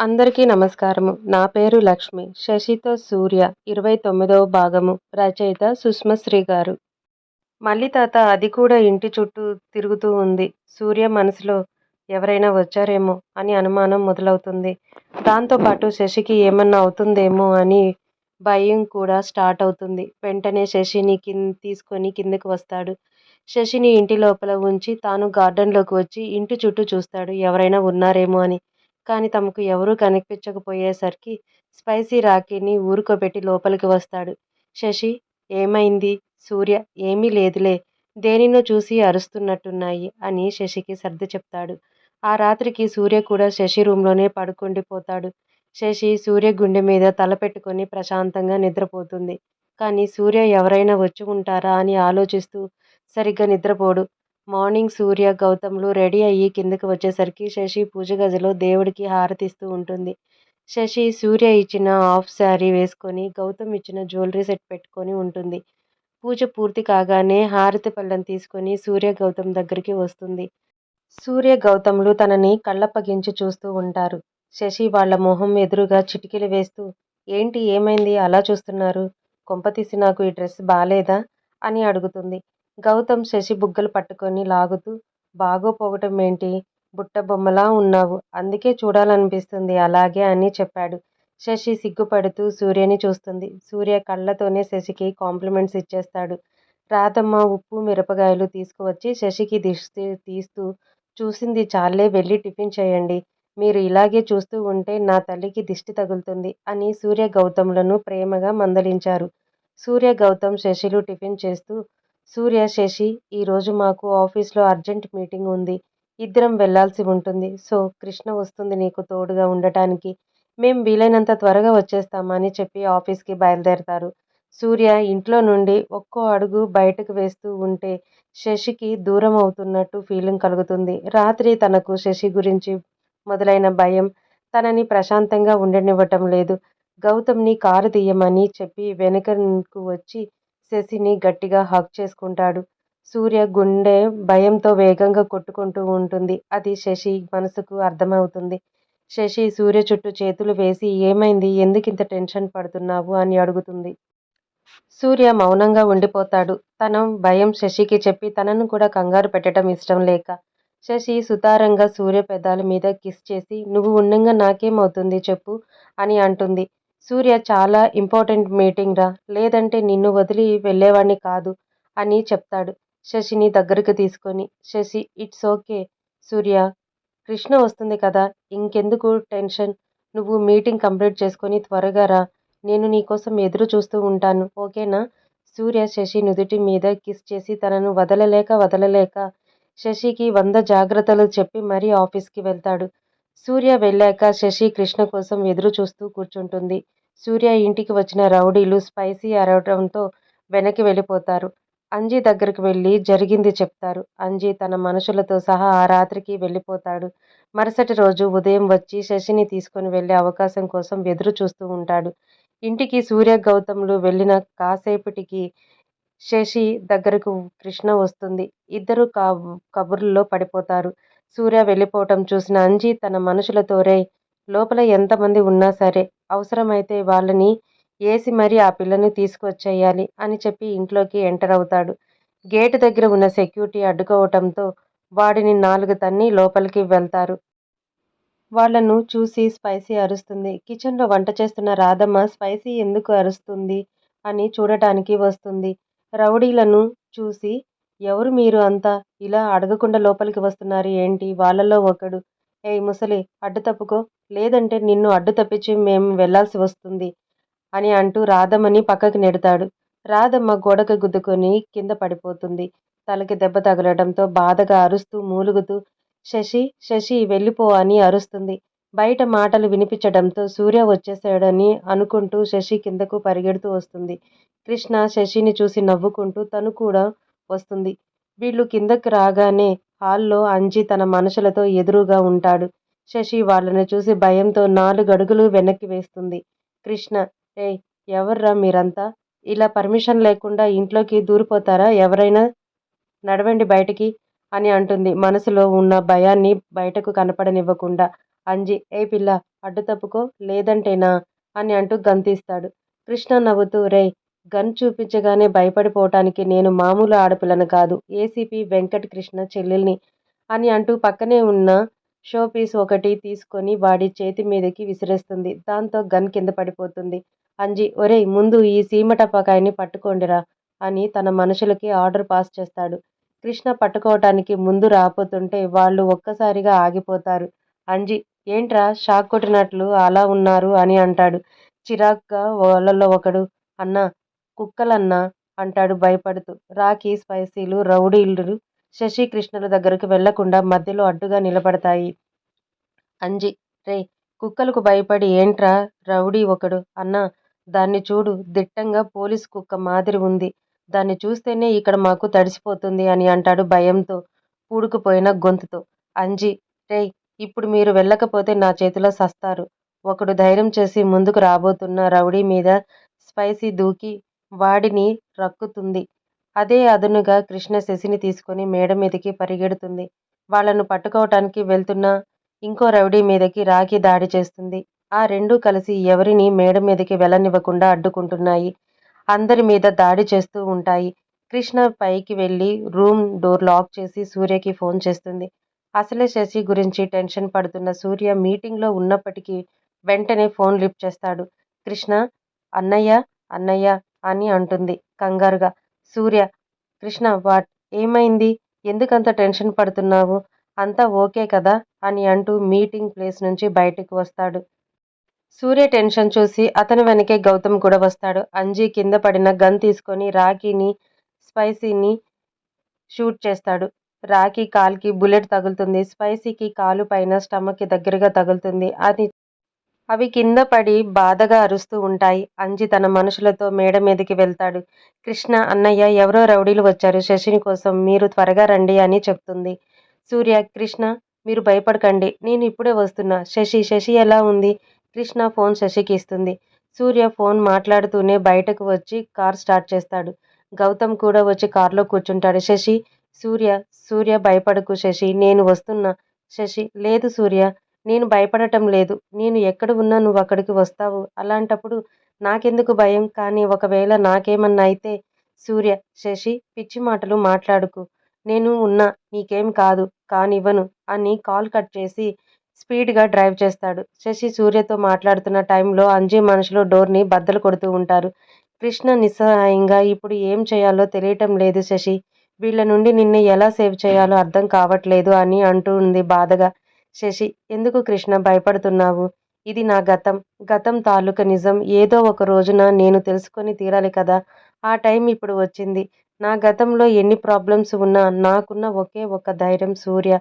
అందరికీ నమస్కారము. నా పేరు లక్ష్మి. శశితో సూర్య. ఇరవై తొమ్మిదవ భాగము. రచయిత సుష్మశ్రీ గారు మళ్ళీ తాత అది కూడా ఇంటి చుట్టూ తిరుగుతూ ఉంది. సూర్య మనసులో ఎవరైనా వచ్చారేమో అని అనుమానం మొదలవుతుంది. దాంతోపాటు శశికి ఏమన్నా అవుతుందేమో అని భయం కూడా స్టార్ట్ అవుతుంది. వెంటనే శశిని కింద తీసుకొని కిందకు వస్తాడు. శశిని ఇంటి లోపల ఉంచి తాను గార్డెన్లోకి వచ్చి ఇంటి చుట్టూ చూస్తాడు. ఎవరైనా ఉన్నారేమో అని. కానీ తమకు ఎవరూ కనిపించకపోయేసరికి స్పైసీ రాకీని ఊరుకోబెట్టి లోపలికి వస్తాడు. శశి ఏమైంది? సూర్య ఏమీ లేదులే. దేనినో చూసి అరుస్తున్నట్టున్నాయి అని శశికి సర్ది చెప్తాడు. ఆ రాత్రికి సూర్య కూడా శశి రూంలోనే పడుకుండిపోతాడు శశి సూర్య గుండె మీద తల పెట్టుకొని ప్రశాంతంగా నిద్రపోతుంది. కానీ సూర్య ఎవరైనా వచ్చి ఉంటారా అని ఆలోచిస్తూ సరిగ్గా నిద్రపోడు. మార్నింగ్ సూర్య గౌతమ్లు రెడీ అయ్యి కిందకి వచ్చేసరికి శశి పూజ గదిలో దేవుడికి హారతిస్తూ ఉంటుంది. శశి సూర్య ఇచ్చిన హాఫ్ శారీ వేసుకొని గౌతమ్ ఇచ్చిన జ్యువెలరీ సెట్ పెట్టుకొని ఉంటుంది. పూజ పూర్తి కాగానే హారతి పళ్ళను తీసుకొని సూర్య గౌతమ్ దగ్గరికి వస్తుంది. సూర్య గౌతమ్లు తనని కళ్ళప్పగించి చూస్తూ ఉంటారు. శశి వాళ్ళ మొహం ఎదురుగా చిటికెలు వేస్తూ ఏంటి ఏమైంది? అలా చూస్తున్నారు? కొంపతీసి నాకు ఈ డ్రెస్ బాలేదా? అని అడుగుతుంది. గౌతమ్ శశి బుగ్గలు పట్టుకొని లాగుతూ బాగోపోవటం ఏంటి బుట్ట బొమ్మలా ఉన్నావు. అందుకే చూడాలనిపిస్తుంది. అలాగే అని చెప్పాడు. శశి సిగ్గుపడుతూ సూర్యని చూస్తుంది. సూర్య కళ్ళతోనే శశికి కాంప్లిమెంట్స్ ఇచ్చేస్తాడు. రాధమ్మ ఉప్పు మిరపకాయలు తీసుకువచ్చి శశికి దిష్టి తీస్తూ చూసింది చాలే వెళ్ళి టిఫిన్ చేయండి. మీరు ఇలాగే చూస్తూ ఉంటే నా తల్లికి దిష్టి తగులుతుంది అని సూర్య గౌతమ్లను ప్రేమగా మందలించారు. సూర్య గౌతమ్ శశిలు టిఫిన్ చేస్తూ సూర్య శశి ఈరోజు మాకు ఆఫీస్లో అర్జెంట్ మీటింగ్ ఉంది. ఇద్దరం వెళ్ళాల్సి ఉంటుంది. సో కృష్ణ వస్తుంది నీకు తోడుగా ఉండటానికి. మేం వీలైనంత త్వరగా వచ్చేస్తామని చెప్పి ఆఫీస్కి బయలుదేరతారు. సూర్య ఇంట్లో నుండి ఒక్కో అడుగు బయటకు వేస్తూ ఉంటే శశికి దూరం అవుతున్నట్టు ఫీలింగ్ కలుగుతుంది. రాత్రి తనకు శశి గురించి మొదలైన భయం తనని ప్రశాంతంగా ఉండనివ్వటం లేదు. గౌతమ్ని కారు తీయమని చెప్పి వెనుకకు వచ్చి శశిని గట్టిగా హగ్ చేసుకుంటాడు. సూర్య గుండె భయంతో వేగంగా కొట్టుకుంటూ ఉంటుంది. అది శశి మనసుకు అర్థమవుతుంది. శశి సూర్య చుట్టూ చేతులు వేసి ఏమైంది? ఎందుకింత టెన్షన్ పడుతున్నావు? అని అడుగుతుంది. సూర్య మౌనంగా ఉండిపోతాడు. తన భయం శశికి చెప్పి తనను కూడా కంగారు పెట్టడం ఇష్టం లేక. శశి సుతారంగా సూర్య పెదాల మీద కిస్ చేసి నువ్వు ఉండంగా నాకేమవుతుంది చెప్పు అని అంటుంది. సూర్య చాలా ఇంపార్టెంట్ మీటింగ్ రా. లేదంటే నిన్ను వదిలి వెళ్ళేవాణ్ణి కాదు అని చెప్తాడు శశిని దగ్గరికి తీసుకొని. Shashi it's okay Surya. Krishna వస్తుంది కదా. ఇంకెందుకు టెన్షన్? నువ్వు మీటింగ్ కంప్లీట్ చేసుకొని త్వరగా రా. నేను నీకోసం ఎదురు చూస్తూ ఉంటాను. ఓకేనా సూర్య శశి నుదుటి మీద కిస్ చేసి తనను వదలలేక వదలలేక శశికి వంద జాగ్రత్తలు చెప్పి మరీ ఆఫీస్కి వెళ్తాడు. సూర్య వెళ్ళాక శశి కృష్ణ కోసం ఎదురు చూస్తూ కూర్చుంటుంది. సూర్య ఇంటికి వచ్చిన రౌడీలు స్పైసీ అరవడంతో వెనక్కి వెళ్ళిపోతారు. అంజీ దగ్గరికి వెళ్ళి జరిగింది చెప్తారు. అంజీ తన మనుషులతో సహా ఆ రాత్రికి వెళ్ళిపోతాడు. మరుసటి రోజు ఉదయం వచ్చి శశిని తీసుకొని వెళ్ళే అవకాశం కోసం ఎదురు చూస్తూ ఉంటాడు. ఇంటికి సూర్య గౌతమ్లు వెళ్ళిన కాసేపటికి శశి దగ్గరకు కృష్ణ వస్తుంది. ఇద్దరు కబుర్లలో పడిపోతారు. సూర్య వెళ్ళిపోవటం చూసిన అంజీ తన మనుషులతో రే లోపల ఎంతమంది ఉన్నా సరే అవసరమైతే వాళ్ళని ఏసి మరీ ఆ పిల్లని తీసుకొచ్చేయాలి అని చెప్పి ఇంట్లోకి ఎంటర్ అవుతాడు. గేటు దగ్గర ఉన్న సెక్యూరిటీ అడ్డుకోవటంతో వాడిని నాలుగు తన్ని లోపలికి వెళ్తారు. వాళ్ళను చూసి స్పైసీ అరుస్తుంది. కిచెన్లో వంట చేస్తున్న రాధమ్మ స్పైసీ ఎందుకు అరుస్తుంది? అని చూడటానికి వస్తుంది. రౌడీలను చూసి ఎవరు మీరు అంతా ఇలా అడగకుండా లోపలికి వస్తున్నారు? ఏంటి? వాళ్ళలో ఒకడు ఏ ముసలి అడ్డు తప్పుకో. లేదంటే నిన్ను అడ్డు తప్పించి మేము వెళ్ళాల్సి వస్తుంది అని అంటూ రాధమ్మని పక్కకి నెడతాడు. రాధమ్మ గోడకు గుద్దుకొని కింద పడిపోతుంది. తలకి దెబ్బ తగలడంతో బాధగా అరుస్తూ మూలుగుతూ శశి శశి వెళ్ళిపో అని అరుస్తుంది. బయట మాటలు వినిపించడంతో సూర్య వచ్చేసాడని అనుకుంటూ శశి కిందకు పరిగెడుతూ వస్తుంది. కృష్ణ శశిని చూసి నవ్వుకుంటూ తను కూడా వస్తుంది. వీళ్ళు కిందకు రాగానే హాల్లో అంజి తన మనుషులతో ఎదురుగా ఉంటాడు. శశి వాళ్ళని చూసి భయంతో నాలుగు అడుగులు వెనక్కి వేస్తుంది. కృష్ణ రే ఎవర్రా మీరంతా? ఇలా పర్మిషన్ లేకుండా ఇంట్లోకి దూరిపోతారా? ఎవరైనా? నడవండి బయటికి అని అంటుంది. మనసులో ఉన్న భయాన్ని బయటకు కనపడనివ్వకుండా అంజి ఏ పిల్ల అడ్డు తప్పుకో లేదంటేనా? అని అంటూ గంతిస్తాడు. కృష్ణ నవ్వుతూ రే గన్ చూపించగానే భయపడిపోవటానికి నేను మామూలు ఆడపిల్లను కాదు. ఏసీపీ వెంకటకృష్ణ చెల్లెల్ని అని అంటూ పక్కనే ఉన్న షోపీస్ ఒకటి తీసుకొని వాడి చేతి మీదకి విసిరేస్తుంది. దాంతో గన్ కింద పడిపోతుంది. అంజి ఒరేయ్ ముందు ఈ సీమటపకాయని పట్టుకోండిరా అని తన మనుషులకి ఆర్డర్ పాస్ చేస్తాడు. కృష్ణ పట్టుకోవటానికి ముందు రాపోతుంటే వాళ్ళు ఒక్కసారిగా ఆగిపోతారు. అంజి ఏంట్రా షాక్ కొట్టినట్లు అలా ఉన్నారు అని అంటాడు. చిరాగ్గా వాళ్ళలో ఒకడు అన్నా కుక్కలన్నా అంటాడు భయపడుతూ. రాకీ స్పైసీలు రౌడీలు శశికృష్ణల దగ్గరకు వెళ్ళకుండా మధ్యలో అడ్డుగా నిలబడతాయి. అంజి రే కుక్కలకు భయపడి ఏంట్రా రౌడీ ఒకడు? అన్నా దాన్ని చూడు దిట్టంగా పోలీస్ కుక్క మాదిరి ఉంది. దాన్ని చూస్తేనే ఇక్కడ మాకు తడిసిపోతుంది అని అంటాడు భయంతో పూడుకుపోయిన గొంతుతో. అంజి రేయ్ ఇప్పుడు మీరు వెళ్ళకపోతే నా చేతిలో సస్తారు. ఒకడు ధైర్యం చేసి ముందుకు రాబోతున్న రౌడీ మీద స్పైసీ దూకి వాడిని రక్కుతుంది. అదే అదునుగా కృష్ణ శశిని తీసుకొని మేడ మీదకి పరిగెడుతుంది. వాళ్ళను పట్టుకోవటానికి వెళ్తున్న ఇంకో రౌడీ మీదకి రాఖీ దాడి చేస్తుంది. ఆ రెండూ కలిసి ఎవరిని మేడ మీదకి వెళ్ళనివ్వకుండా అడ్డుకుంటున్నాయి. అందరి మీద దాడి చేస్తూ ఉంటాయి. కృష్ణ పైకి వెళ్ళి రూమ్ డోర్ లాక్ చేసి సూర్యకి ఫోన్ చేస్తుంది. అసలే శశి గురించి టెన్షన్ పడుతున్న సూర్య మీటింగ్లో ఉన్నప్పటికీ వెంటనే ఫోన్ లిఫ్ట్ చేస్తాడు. కృష్ణ అన్నయ్య అన్నయ్య అని అంటుంది కంగారుగా. సూర్య కృష్ణ వాట్? ఏమైంది? ఎందుకంత టెన్షన్ పడుతున్నావు? అంతా ఓకే కదా? అని అంటూ మీటింగ్ ప్లేస్ నుంచి బయటకు వస్తాడు. సూర్య టెన్షన్ చూసి అతని వెనకే గౌతమ్ కూడా వస్తాడు. అంజీ కింద పడిన గన్ తీసుకొని రాఖీని స్పైసీని షూట్ చేస్తాడు. రాఖీ కాల్కి బుల్లెట్ తగులుతుంది. స్పైసీకి కాలు పైన స్టమక్కి దగ్గరగా తగులుతుంది. అది అవి కింద పడి బాధగా అరుస్తూ ఉంటాయి. అంజి తన మనుషులతో మేడ మీదకి వెళ్తాడు. కృష్ణ అన్నయ్య ఎవరో రౌడీలు వచ్చారు. శశిని కోసం మీరు త్వరగా రండి అని చెప్తుంది. సూర్య కృష్ణ మీరు భయపడకండి. నేను ఇప్పుడే వస్తున్నా. శశి శశి ఎలా ఉంది? కృష్ణ ఫోన్ శశికి ఇస్తుంది. సూర్య ఫోన్ మాట్లాడుతూనే బయటకు వచ్చి కార్ స్టార్ట్ చేస్తాడు. గౌతమ్ కూడా వచ్చి కారులో కూర్చుంటాడు. శశి సూర్య సూర్య భయపడకు శశి. నేను వస్తున్నా. శశి లేదు సూర్య. నేను భయపడటం లేదు. నేను ఎక్కడ ఉన్నా నువ్వు అక్కడికి వస్తావు. అలాంటప్పుడు నాకెందుకు భయం? కానీ ఒకవేళ నాకేమన్నా అయితే సూర్య శశి పిచ్చి మాటలు మాట్లాడుకు. నేను ఉన్నా నీకేం కాదు కానివ్వను అని కాల్ కట్ చేసి స్పీడ్గా డ్రైవ్ చేస్తాడు. శశి సూర్యతో మాట్లాడుతున్న టైంలో అంజీ మనుషులు డోర్ని బద్దలు కొడుతూ ఉంటారు. కృష్ణ నిస్సహాయంగా ఇప్పుడు ఏం చేయాలో తెలియటం లేదు శశి. వీళ్ళ నుండి నిన్ను ఎలా సేవ్ చేయాలో అర్థం కావట్లేదు అని అంటూ ఉంది బాధగా. శశి ఎందుకు కృష్ణ భయపడుతున్నావు? ఇది నా గతం. గతం తాలూక నిజం. ఏదో ఒక రోజున నేను తెలుసుకొని తీరాలి కదా. ఆ టైం ఇప్పుడు వచ్చింది. నా గతంలో ఎన్ని ప్రాబ్లమ్స్ ఉన్నా నాకున్న ఒకే ఒక ధైర్యం సూర్య.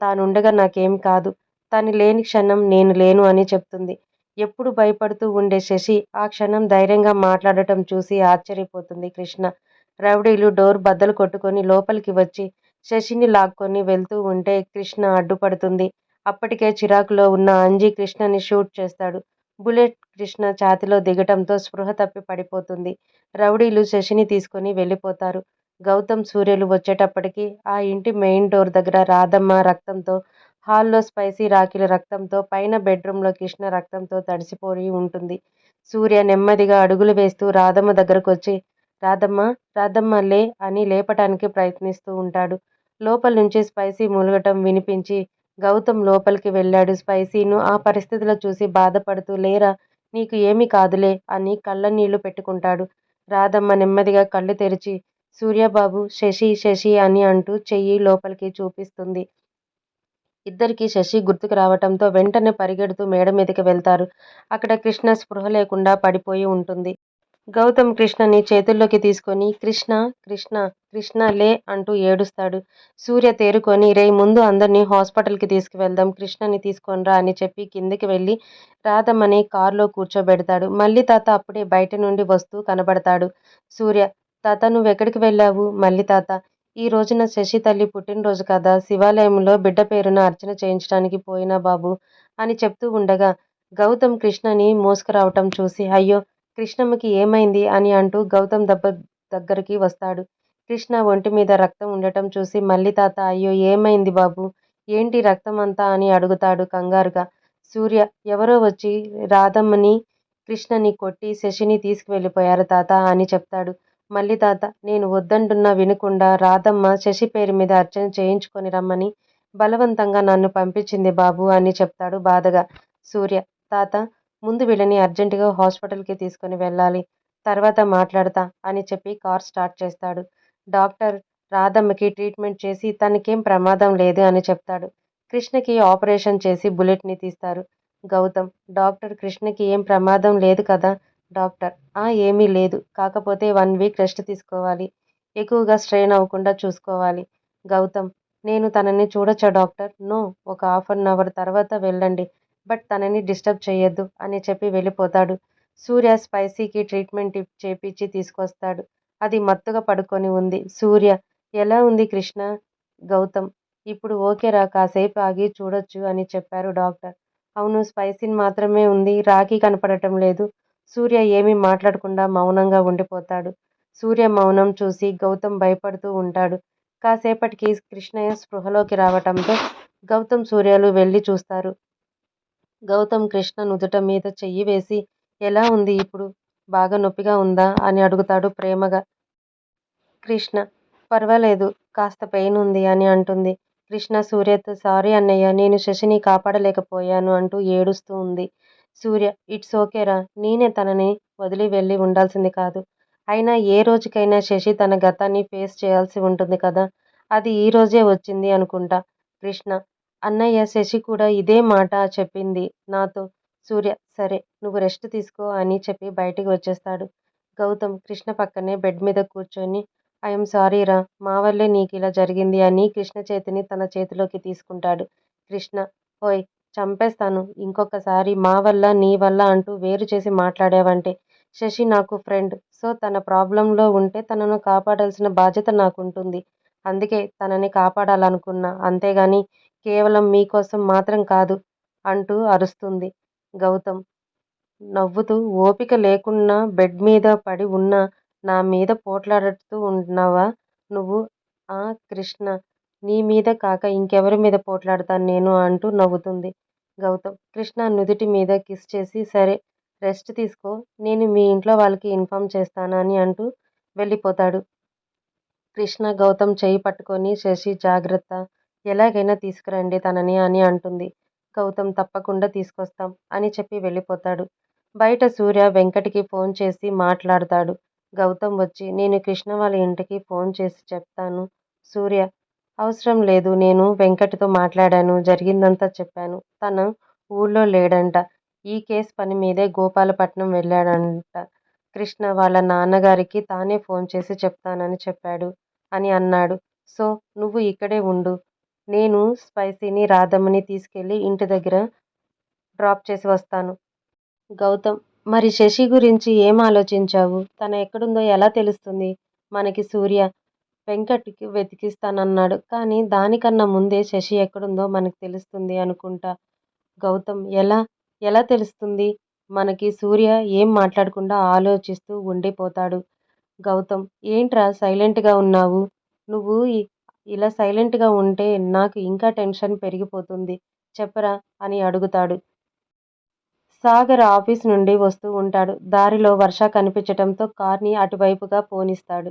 తానుండగా నాకేం కాదు. తను లేని క్షణం నేను లేను అని చెప్తుంది. ఎప్పుడు భయపడుతూ ఉండే శశి ఆ క్షణం ధైర్యంగా మాట్లాడటం చూసి ఆశ్చర్యపోతుంది కృష్ణ. రౌడీలు డోర్ బద్దలు కొట్టుకొని లోపలికి వచ్చి శశిని లాక్కొని వెళ్తూ ఉంటే కృష్ణ అడ్డుపడుతుంది. అప్పటికే చిరాకులో ఉన్న అంజీ కృష్ణని షూట్ చేస్తాడు. బుల్లెట్ కృష్ణ ఛాతిలో దిగటంతో స్పృహ తప్పి పడిపోతుంది. రౌడీలు శశిని తీసుకొని వెళ్ళిపోతారు. గౌతమ్ సూర్యులు వచ్చేటప్పటికి ఆ ఇంటి మెయిన్ డోర్ దగ్గర రాధమ్మ రక్తంతో హాల్లో స్పైసీ రాఖీల రక్తంతో పైన బెడ్రూమ్లో కృష్ణ రక్తంతో తడిసిపోయి ఉంటుంది. సూర్య నెమ్మదిగా అడుగులు వేస్తూ రాధమ్మ దగ్గరకు వచ్చి రాధమ్మ రాధమ్మ లే అని లేపటానికి ప్రయత్నిస్తూ ఉంటాడు. లోపల నుంచి స్పైసీ మూలగటం వినిపించి గౌతమ్ లోపలికి వెళ్ళాడు. స్పైసీను ఆ పరిస్థితిలో చూసి బాధపడుతూ లేరా నీకు ఏమీ కాదులే అని కళ్ళ నీళ్ళు పెట్టుకుంటాడు. రాధమ్మ నెమ్మదిగా కళ్ళు తెరిచి సూర్యబాబు శశి శశి అని అంటూ చెయ్యి లోపలికి చూపిస్తుంది. ఇద్దరికి శశి గుర్తుకు రావటంతో వెంటనే పరిగెడుతూ మేడ మీదకి వెళ్తారు. అక్కడ కృష్ణ స్పృహ లేకుండా పడిపోయి ఉంటుంది. గౌతమ్ కృష్ణని చేతుల్లోకి తీసుకొని కృష్ణ కృష్ణ కృష్ణ లే అంటూ ఏడుస్తాడు. సూర్య తేరుకొని రే ముందు అందరినీ హాస్పిటల్కి తీసుకువెళ్దాం కృష్ణని తీసుకొనిరా అని చెప్పి కిందికి వెళ్ళి రాధమ్మని కారులో కూర్చోబెడతాడు. మళ్ళీ తాత అప్పుడే బయట నుండి వస్తూ కనబడతాడు. సూర్య తాత నువ్వెక్కడికి వెళ్ళావు? మళ్ళీ తాత ఈ రోజున శశి తల్లి పుట్టినరోజు కదా శివాలయంలో బిడ్డ పేరున అర్చన చేయించడానికి పోయినా బాబు అని చెప్తూ ఉండగా గౌతమ్ కృష్ణని మోసుకురావటం చూసి అయ్యో కృష్ణమ్మకి ఏమైంది అని అంటూ గౌతమ్ దెబ్బ దగ్గరికి వస్తాడు. కృష్ణ ఒంటి మీద రక్తం ఉండటం చూసి మళ్ళీ తాత అయ్యో ఏమైంది బాబు? ఏంటి రక్తం అంతా అని అడుగుతాడు కంగారుగా. సూర్య ఎవరో వచ్చి రాధమ్మని కృష్ణని కొట్టి శశిని తీసుకువెళ్ళిపోయారు తాత అని చెప్తాడు. మళ్ళీ తాత నేను వద్దంటున్నా వినకుండా రాధమ్మ శశి పేరు మీద అర్చన చేయించుకొని రమ్మని బలవంతంగా నన్ను పంపించింది బాబు అని చెప్తాడు బాధగా. సూర్య తాత ముందు వీళ్ళని అర్జెంటుగా హాస్పిటల్కి తీసుకొని వెళ్ళాలి తర్వాత మాట్లాడతా అని చెప్పి కార్ స్టార్ట్ చేస్తాడు. డాక్టర్ రాధమ్మకి ట్రీట్మెంట్ చేసి తనకేం ప్రమాదం లేదు అని చెప్తాడు. కృష్ణకి ఆపరేషన్ చేసి బుల్లెట్ని తీస్తారు. గౌతమ్ డాక్టర్ కృష్ణకి ఏం ప్రమాదం లేదు కదా డాక్టర్ ఆ ఏమీ లేదు కాకపోతే వన్ వీక్ రెస్ట్ తీసుకోవాలి ఎక్కువగా స్ట్రెయిన్ అవ్వకుండా చూసుకోవాలి. గౌతమ్ నేను తనని చూడొచ్చా డాక్టర్? నో ఒక హాఫ్ అన్ అవర్ తర్వాత వెళ్ళండి బట్ తనని డిస్టర్బ్ చేయొద్దు అని చెప్పి వెళ్ళిపోతాడు. సూర్య స్పైసీకి ట్రీట్మెంట్ చేపించి తీసుకొస్తాడు. అది మత్తుగా పడుకొని ఉంది. సూర్య ఎలా ఉంది కృష్ణ? గౌతమ్ ఇప్పుడు ఓకేరా కాసేపు ఆగి చూడొచ్చు అని చెప్పారు డాక్టర్. అవును స్పైసీని మాత్రమే ఉంది. రాఖీ కనపడటం లేదు. సూర్య ఏమీ మాట్లాడకుండా మౌనంగా ఉండిపోతాడు. సూర్య మౌనం చూసి గౌతమ్ భయపడుతూ ఉంటాడు. కాసేపటికి కృష్ణయ్య స్పృహలోకి రావటంతో గౌతమ్ సూర్యలు వెళ్ళి చూస్తారు. గౌతమ్ కృష్ణ నుదుట మీద చెయ్యి వేసి ఎలా ఉంది ఇప్పుడు? బాగా నొప్పిగా ఉందా? అని అడుగుతాడు ప్రేమగా. కృష్ణ పర్వాలేదు కాస్త పెయిన్ ఉంది అని అంటుంది. కృష్ణ సూర్యతో సారీ అన్నయ్య నేను శశిని కాపాడలేకపోయాను అంటూ ఏడుస్తూ ఉంది. సూర్య ఇట్స్ ఓకేరా నేనే తనని వదిలి వెళ్ళి ఉండాల్సింది కాదు. అయినా ఏ రోజుకైనా శశి తన గతాన్ని ఫేస్ చేయాల్సి ఉంటుంది కదా అది ఈ రోజే వచ్చింది అనుకుంటా. కృష్ణ అన్నయ్య శశి కూడా ఇదే మాట చెప్పింది. నాతో సూర్య సరే నువ్వు రెస్ట్ తీసుకో అని చెప్పి బయటికి వచ్చేస్తాడు. గౌతమ్ కృష్ణ పక్కనే బెడ్ మీద కూర్చొని ఐఎమ్ సారీరా మా వల్లే నీకు ఇలా జరిగింది అని కృష్ణ చేతిని తన చేతిలోకి తీసుకుంటాడు. కృష్ణ ఓయ్ చంపేస్తాను. ఇంకొకసారి మా వల్ల నీ వల్ల అంటూ వేరు చేసి మాట్లాడావంటే శశి నాకు ఫ్రెండ్ సో తన ప్రాబ్లంలో ఉంటే తనను కాపాడాల్సిన బాధ్యత నాకుంటుంది. అందుకే తనని కాపాడాలనుకున్నా. అంతేగాని కేవలం మీకోసం మాత్రం కాదు అంటూ అరుస్తుంది గౌతమ్. నవ్వుతూ ఓపిక లేకున్నా బెడ్ మీద పడి ఉన్న నా మీద పోట్లాడుతూ ఉన్నావా నువ్వు? ఆ కృష్ణ. నీ మీద కాక ఇంకెవరి మీద పోట్లాడతాను నేను అంటూ నవ్వుతుంది గౌతమ్. కృష్ణ నుదుటి మీద కిస్ చేసి సరే రెస్ట్ తీసుకో నేను మీ ఇంట్లో వాళ్ళకి ఇన్ఫామ్ చేస్తాను అని అంటూ వెళ్ళిపోతాడు. కృష్ణ గౌతమ్ చేయి పట్టుకొని శశి జాగ్రత్త. ఎలాగైనా తీసుకురండి తనని అని అంటుంది. గౌతమ్ తప్పకుండా తీసుకొస్తాం అని చెప్పి వెళ్ళిపోతాడు. బయట సూర్య వెంకట్కి ఫోన్ చేసి మాట్లాడతాడు. గౌతమ్ వచ్చి నేను కృష్ణ వాళ్ళ ఇంటికి ఫోన్ చేసి చెప్తాను. సూర్య అవసరం లేదు నేను వెంకట్తో మాట్లాడాను జరిగిందంతా చెప్పాను. తను ఊళ్ళో లేడంట. ఈ కేసు పని మీదే గోపాలపట్నం వెళ్ళాడంట. కృష్ణ వాళ్ళ నాన్నగారికి తానే ఫోన్ చేసి చెప్తానని చెప్పాడు అని అన్నాడు. సో నువ్వు ఇక్కడే ఉండు. నేను స్పైసీని రాధమ్మని తీసుకెళ్ళి ఇంటి దగ్గర డ్రాప్ చేసి వస్తాను. గౌతమ్ మరి శశి గురించి ఏం ఆలోచించావు? తన ఎక్కడుందో ఎలా తెలుస్తుంది? మనకి సూర్య వెంకట్కి వెతికిస్తానన్నాడు. కానీ దానికన్నా ముందే శశి ఎక్కడుందో మనకు తెలుస్తుంది అనుకుంటా. గౌతమ్ ఎలా? ఎలా తెలుస్తుంది? మనకి సూర్య ఏం మాట్లాడకుండా ఆలోచిస్తూ ఉండిపోతాడు. గౌతమ్ ఏంట్రా సైలెంట్గా ఉన్నావు? నువ్వు ఇలా సైలెంట్గా ఉంటే నాకు ఇంకా టెన్షన్ పెరిగిపోతుంది. చెప్పరా? అని అడుగుతాడు. సాగర్ ఆఫీస్ నుండి వస్తూ ఉంటాడు. దారిలో వర్ష కనిపించటంతో కార్ని అటువైపుగా పోనిస్తాడు.